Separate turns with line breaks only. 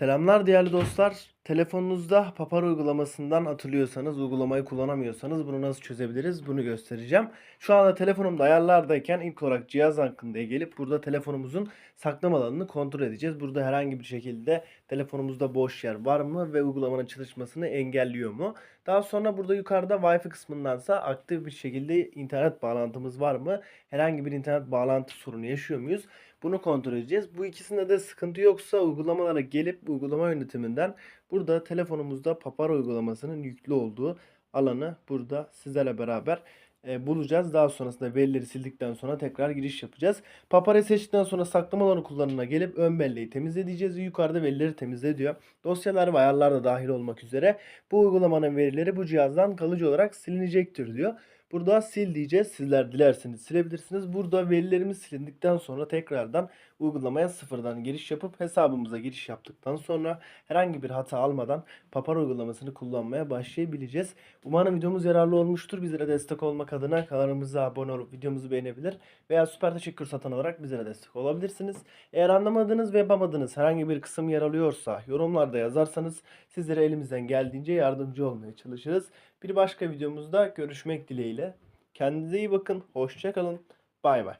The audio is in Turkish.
Selamlar değerli dostlar. Telefonunuzda Papar uygulamasından atılıyorsanız, uygulamayı kullanamıyorsanız bunu nasıl çözebiliriz? Bunu göstereceğim. Şu anda telefonumda ayarlardayken ilk olarak cihaz hakkında gelip burada telefonumuzun saklama alanını kontrol edeceğiz. Burada herhangi bir şekilde telefonumuzda boş yer var mı ve uygulamanın çalışmasını engelliyor mu? Daha sonra burada yukarıda Wi-Fi kısmındansa aktif bir şekilde internet bağlantımız var mı? Herhangi bir internet bağlantı sorunu yaşıyor muyuz? Bunu kontrol edeceğiz. Bu ikisinde de sıkıntı yoksa uygulamalara gelip uygulama yönetiminden burada telefonumuzda Papara uygulamasının yüklü olduğu alanı burada sizlerle beraber e, bulacağız. Daha sonrasında verileri sildikten sonra tekrar giriş yapacağız. Papara'yı seçtikten sonra saklama alanı kullanımına gelip ön belleği temizleyeceğiz. Yukarıda verileri temizle diyor. Dosyalar ve ayarlar da dahil olmak üzere bu uygulamanın verileri bu cihazdan kalıcı olarak silinecektir diyor. Burada sil diyeceğiz. Sizler dilerseniz silebilirsiniz. Burada verilerimiz silindikten sonra tekrardan uygulamaya sıfırdan giriş yapıp hesabımıza giriş yaptıktan sonra herhangi bir hata almadan Papar uygulamasını kullanmaya başlayabileceğiz. Umarım videomuz yararlı olmuştur. Bizlere destek olmak adına kanalımıza abone olup videomuzu beğenebilir veya süper teşekkür satın alarak bizlere destek olabilirsiniz. Eğer anlamadığınız ve yapamadığınız herhangi bir kısım yer alıyorsa yorumlarda yazarsanız sizlere elimizden geldiğince yardımcı olmaya çalışırız. Bir başka videomuzda görüşmek dileğiyle. Kendinize iyi bakın. Hoşça kalın. Bay bay.